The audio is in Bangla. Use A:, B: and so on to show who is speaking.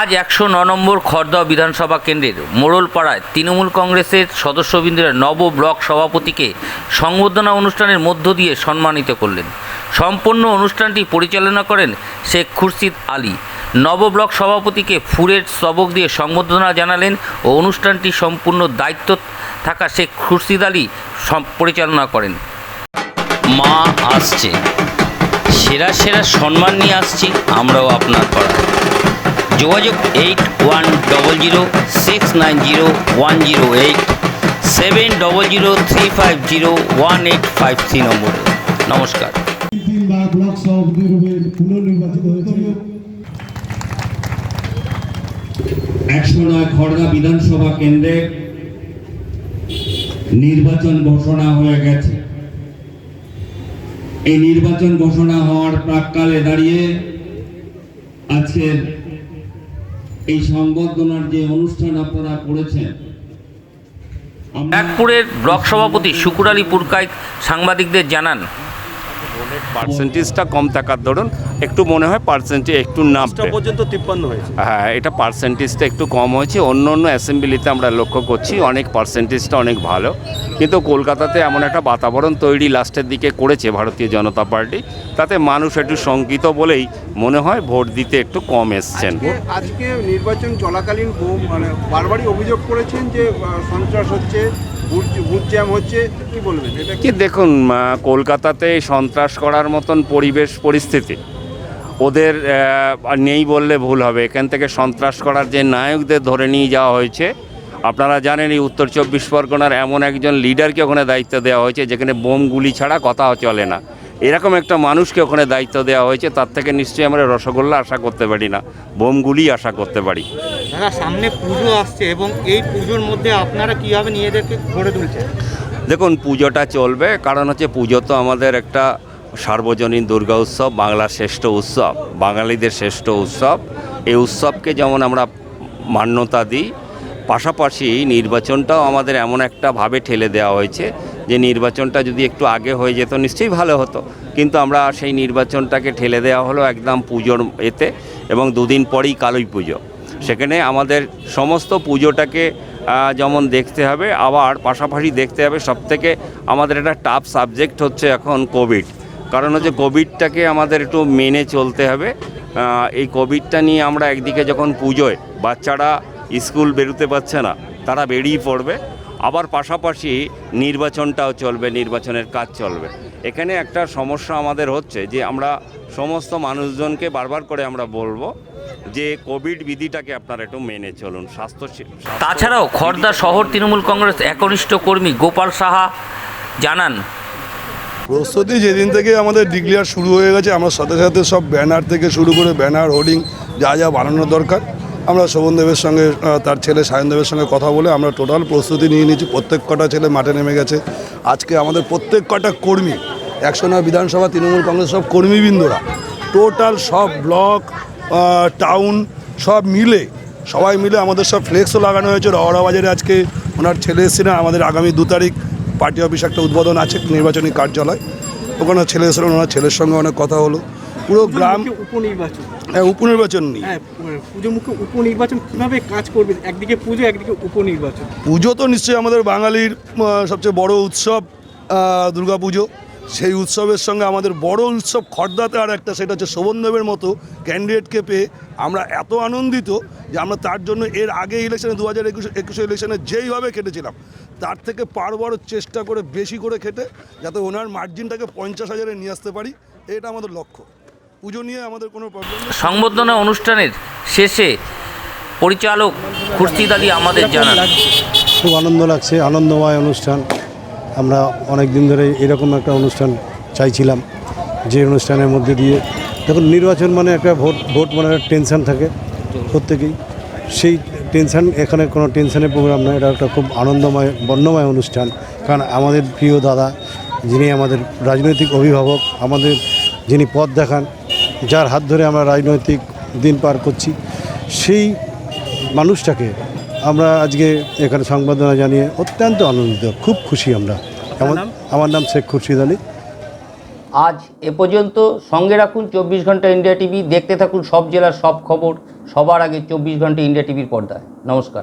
A: আজ একশো ন নম্বর খড়দহ বিধানসভা কেন্দ্রের মোড়লপাড়ায় তৃণমূল কংগ্রেসের সদস্যবৃন্দের নব ব্লক সভাপতিকে সংবর্ধনা অনুষ্ঠানের মধ্য দিয়ে সম্মানিত করলেন। সম্পূর্ণ অনুষ্ঠানটি পরিচালনা করেন শেখ খুরশিদ আলী। নব ব্লক সভাপতিকে ফুলের স্তবক দিয়ে সংবর্ধনা জানালেন ও অনুষ্ঠানটি সম্পূর্ণ দায়িত্ব থাকা শেখ খুরশিদ আলী পরিচালনা করেন। মা আসছে। সেরা সেরা সম্মান নিয়ে আসছি আমরাও আপনার পাড়ায়। যোগাযোগ eight one double zero six nine zero one zero eight seven double zero three five zero one eight five three নম্বরে। নমস্কার।
B: একশো নয় খড়দা বিধানসভা কেন্দ্রে নির্বাচন ঘোষণা হয়ে গেছে। এই নির্বাচন ঘোষণা হওয়ার প্রাককালে দাঁড়িয়ে আজকের এই সংবর্ধনার যে অনুষ্ঠান আপনারা করেছেন
A: ব্লক সভাপতি শুকুর আলী পুরকায় সাংবাদিকদের জানান
C: পার্সেন্টেজটা কম থাকার ধরুন একটু মনে হয় পার্সেন্টেজ একটু নামবে।
D: পর্যন্ত তিপ্পান্ন হয়েছে।
C: হ্যাঁ এটা পার্সেন্টেজটা একটু কম হয়েছে। অন্য অন্য অ্যাসেম্বলিতে আমরা লক্ষ্য করছি অনেক পার্সেন্টেজটা অনেক ভালো। কিন্তু কলকাতাতে এমন একটা বাতাবরণ তৈরি লাস্টের দিকে করেছে ভারতীয় জনতা পার্টি। তাতে মানুষ একটু শঙ্কিত বলেই মনে হয় ভোট দিতে একটু কম এসছেন।
E: আজকে- আজকে নির্বাচন চলাকালীন মানে বারবারই অভিযোগ করেছেন যে সন্ত্রাস হচ্ছে। বুথ বুথ জ্যাম হচ্ছে কি বলবেন? এটা কি
C: কি দেখুন কলকাতাতে সন্ত্রাস করার মতন পরিবেশ পরিস্থিতি ওদের নেই বললে ভুল হবে। এখান থেকে সন্ত্রাস করার যে নায়কদের ধরে নিয়ে যাওয়া হয়েছে আপনারা জানেন এই উত্তর চব্বিশ পরগনার এমন একজন লিডারকে ওখানে দায়িত্ব দেওয়া হয়েছে যেখানে বোম গুলি ছাড়া কথা চলে না। এরকম একটা মানুষকে ওখানে দায়িত্ব দেওয়া হয়েছে তার থেকে নিশ্চয়ই আমরা রসগোল্লা আশা করতে পারি না বোমগুলি আশা করতে পারি।
F: দাদা সামনে পুজো আসছে এবং এই পুজোর মধ্যে আপনারা কীভাবে নিজেদেরকে গড়ে তুলছেন?
C: দেখুন পুজোটা চলবে কারণ হচ্ছে পুজো তো আমাদের একটা সার্বজনীন দুর্গা উৎসব বাংলার শ্রেষ্ঠ উৎসব বাঙালিদের শ্রেষ্ঠ উৎসব। এই উৎসবকে যেমন আমরা মান্যতা দিই পাশাপাশি নির্বাচনটাও আমাদের এমন একটা ভাবে ঠেলে দেওয়া হয়েছে যে নির্বাচনটা যদি একটু আগে হয়ে যেত নিশ্চয়ই ভালো হতো। কিন্তু আমরা সেই নির্বাচনটাকে ঠেলে দেওয়া হলো একদম পুজোর এতে এবং দুদিন পরেই কালী পুজো। সেখানে আমাদের সমস্ত পুজোটাকে যেমন দেখতে হবে, আবার পাশাপাশি দেখতে হবে সবথেকে আমাদের একটা টাফ সাবজেক্ট হচ্ছে এখন কোভিড কারণ হচ্ছে কোভিডটাকে আমাদের একটু মেনে চলতে হবে। এই কোভিডটা নিয়ে আমরা একদিকে যখন পুজোয় বাচ্চারা স্কুল বেরোতে পারছে না, তারা বেরিয়ে পড়বে। আবার পাশাপাশি নির্বাচনটাও চলবে নির্বাচনের কাজ চলবে। এখানে একটা সমস্যা আমাদের হচ্ছে যে আমরা সমস্ত মানুষজনকে বারবার করে আমরা বলব যে কোভিড বিধিটাকে আপনারা একটু মেনে চলুন স্বাস্থ্য
A: তাছাড়াও খড়দা শহর তৃণমূল কংগ্রেস একনিষ্ঠ কর্মী গোপাল সাহা জানান।
G: প্রস্তুতি যেদিন থেকে আমাদের ডিক্লেয়ার শুরু হয়ে গেছে আমরা সাথে সাথে সব ব্যানার থেকে শুরু করে ব্যানার হোর্ডিং যা যা বানানো দরকার আমরা শোভনদেবের সঙ্গে তার ছেলে সায়নদেবের সঙ্গে কথা বলে আমরা টোটাল প্রস্তুতি নিয়ে নিয়েছি। প্রত্যেক কটা ছেলে মাঠে নেমে গেছে। আজকে আমাদের প্রত্যেক কটা কর্মী একশো নয় বিধানসভা, তৃণমূল কংগ্রেস, সব কর্মীবৃন্দরা টোটাল সব ব্লক টাউন সব মিলে, সবাই মিলে আমাদের সব ফ্লেক্সও লাগানো হয়েছে। রওড়া বাজারে আজকে ওনার ছেলে এসেছিলেন আমাদের আগামী দু তারিখ পার্টি অফিস একটা উদ্বোধন আছে, নির্বাচনী কার্যালয়। ওখানে ছেলে এসেছিলেন ওনার ছেলের সঙ্গে অনেক কথা হলো। পুরো গ্রাম
E: উপনির্বাচন।
G: হ্যাঁ, উপনির্বাচন নেই
E: হ্যাঁ পুজো মুখে উপনির্বাচন কীভাবে কাজ করবে? একদিকে পুজো একদিকে উপনির্বাচন।
G: পুজো তো নিশ্চয়ই আমাদের বাঙালির সবচেয়ে বড় উৎসব দুর্গা পুজো সেই উৎসবের সঙ্গে আমাদের বড় উৎসব খর্দাতে আর একটা সেটা হচ্ছে শোভনদেবের মতো ক্যান্ডিডেটকে পেয়ে আমরা এত আনন্দিত যে আমরা তার জন্য এর আগে ইলেকশনে দু হাজার একুশে একুশে ইলেকশনে যেইভাবে খেটেছিলাম তার থেকে পারবড় চেষ্টা করে বেশি করে খেটে যাতে ওনার মার্জিনটাকে পঞ্চাশ হাজারে নিয়ে আসতে পারি এটা আমাদের লক্ষ্য। পুজো নিয়ে আমাদের কোনো প্রবলেম
A: সংবর্ধনা অনুষ্ঠানের শেষে পরিচালক খুরশিদ আলী আমাদের জানান।
H: খুব আনন্দ লাগছে আনন্দময় অনুষ্ঠান। আমরা অনেক দিন ধরে এরকম একটা অনুষ্ঠান চাইছিলাম যে অনুষ্ঠানের মধ্যে দিয়ে। দেখুন নির্বাচন মানে একটা ভোট ভোট মানে একটা টেনশন থাকে প্রত্যেকেই। সেই টেনশান এখানে কোনো টেনশনের প্রোগ্রাম নয় এটা একটা খুব আনন্দময় বর্ণময় অনুষ্ঠান। কারণ আমাদের প্রিয় দাদা যিনি আমাদের রাজনৈতিক অভিভাবক আমাদের যিনি পথ দেখান যার হাত ধরে আমরা রাজনৈতিক দিন পার করছি সেই মানুষটাকে আমরা আজকে এখানে সংবর্ধনা জানিয়ে অত্যন্ত আনন্দিত খুব খুশি আমরা। আমার আমার নাম শেখ খুরশিদ আলী।
A: আজ এ পর্যন্ত সঙ্গে রাখুন চব্বিশ ঘণ্টা ইন্ডিয়া টিভি দেখতে থাকুন সব জেলার সব খবর সবার আগে চব্বিশ ঘণ্টা ইন্ডিয়া টিভির পর্দায়। নমস্কার।